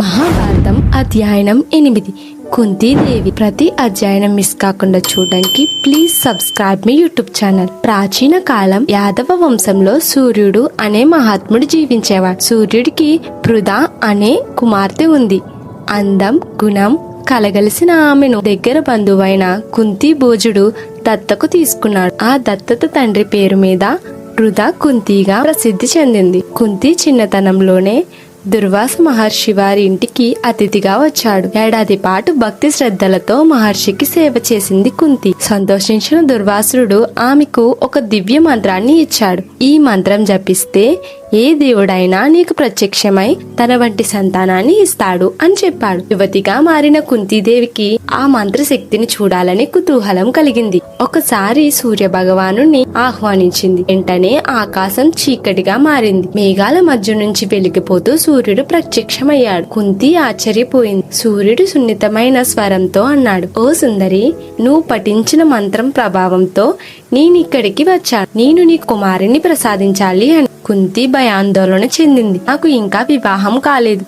మహాభారతం అధ్యయనం ఎనిమిది. కుంతీదేవి ప్రతి అధ్యయనం మిస్ కాకుండా చూడడానికి ప్లీజ్ సబ్స్క్రైబ్ మీ యూట్యూబ్ ఛానల్. ప్రాచీన కాలం యాదవ వంశంలో సూర్యుడు అనే మహాత్ముడు జీవించేవాడు. సూర్యుడికి పృథా అనే కుమార్తె ఉంది. అందం గుణం కలగలిసిన ఆమెను దగ్గర బంధువైన కుంతి భోజుడు దత్తకు తీసుకున్నాడు. ఆ దత్తత తండ్రి పేరు మీద వృధా కుంతిగా ప్రసిద్ధి చెందింది. కుంతి చిన్నతనంలోనే దుర్వాస మహర్షి వారి ఇంటికి అతిథిగా వచ్చాడు. ఏడాది పాటు భక్తి శ్రద్ధలతో మహర్షికి సేవ చేసింది కుంతి. సంతోషించిన దుర్వాసుడు ఆమెకు ఒక దివ్య మంత్రాన్ని ఇచ్చాడు. ఈ మంత్రం జపిస్తే ఏ దేవుడైనా నీకు ప్రత్యక్షమై తన వంటి సంతానాన్ని ఇస్తాడు అని చెప్పాడు. యువతిగా మారిన కుంతీదేవికి ఆ మంత్ర శక్తిని చూడాలని కుతూహలం కలిగింది. ఒకసారి సూర్య భగవాను ఆహ్వానించింది. వెంటనే ఆకాశం చీకటిగా మారింది. మేఘాల మధ్య నుంచి వెలిగిపోతూ సూర్యుడు ప్రత్యక్షమయ్యాడు. కుంతి ఆశ్చర్యపోయింది. సూర్యుడు సున్నితమైన స్వరంతో అన్నాడు ఓ సుందరి నువ్వు పఠించిన మంత్రం ప్రభావంతో నేనిక్కడికి వచ్చాను. నేను నీ కుమారుని ప్రసాదించాలి అని కుంతి భయాందోళన చెందింది. నాకు ఇంకా వివాహం కాలేదు.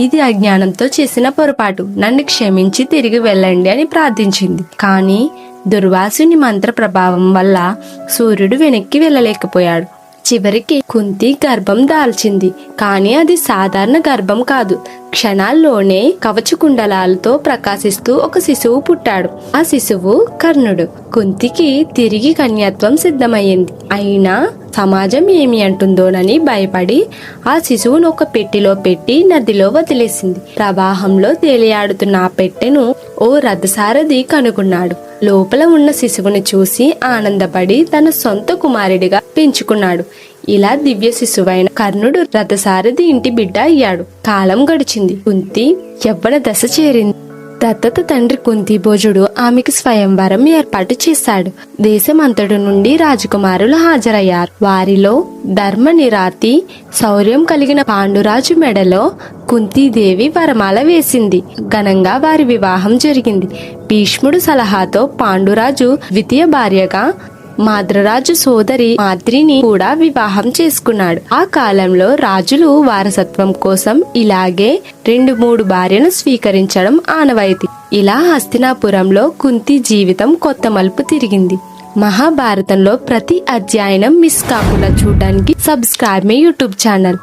ఇది అజ్ఞానంతో చేసిన పొరపాటు. నన్ను క్షమించి తిరిగి వెళ్ళండి అని ప్రార్థించింది. కానీ దుర్వాసుని మంత్ర ప్రభావం వల్ల సూర్యుడు వెనక్కి వెళ్ళలేకపోయాడు. చివరికి కుంతి గర్భం దాల్చింది. కానీ అది సాధారణ గర్భం కాదు. క్షణాల్లోనే కవచ కుండలాలతో ప్రకాశిస్తూ ఒక శిశువు పుట్టాడు. ఆ శిశువు కర్ణుడు. కుంతికి తిరిగి కన్యాత్వం సిద్ధమయ్యింది. అయినా సమాజం ఏమి అంటుందోనని భయపడి ఆ శిశువును ఒక పెట్టెలో పెట్టి నదిలో వదిలేసింది. ప్రవాహంలో తేలియాడుతున్న ఆ పెట్టెను ఓ రథసారథి కనుగొన్నాడు. లోపల ఉన్న శిశువుని చూసి ఆనందపడి తన సొంత కుమారుడిగా పెంచుకున్నాడు. ఇలా దివ్య శిశువైన కర్ణుడు రథసారథి ఇంటి బిడ్డ అయ్యాడు. కాలం గడిచింది. కుంతి యవ్వన దశ చేరింది. దత్తత తండ్రి కుంతిభోజుడు ఆమెకు స్వయంవరం ఏర్పాటు చేశాడు. దేశమంతటి నుండి రాజకుమారులు హాజరయ్యారు. వారిలో ధర్మ నిరాతి శౌర్యం కలిగిన పాండురాజు మెడలో కుంతీదేవి వరమాల వేసింది. ఘనంగా వారి వివాహం జరిగింది. భీష్ముడు సలహాతో పాండురాజు ద్వితీయ భార్యగా మాద్రరాజు సోదరి మాద్రిని కూడా వివాహం చేసుకున్నాడు. ఆ కాలంలో రాజులు వారసత్వం కోసం ఇలాగే రెండు మూడు భార్యను స్వీకరించడం ఆనవాయితీ. ఇలా హస్తినాపురంలో కుంతి జీవితం కొత్త మలుపు తిరిగింది. మహాభారతంలో ప్రతి అధ్యయనం మిస్ కాకుండా చూడడానికి సబ్స్క్రైబ్ మీ యూట్యూబ్ ఛానల్.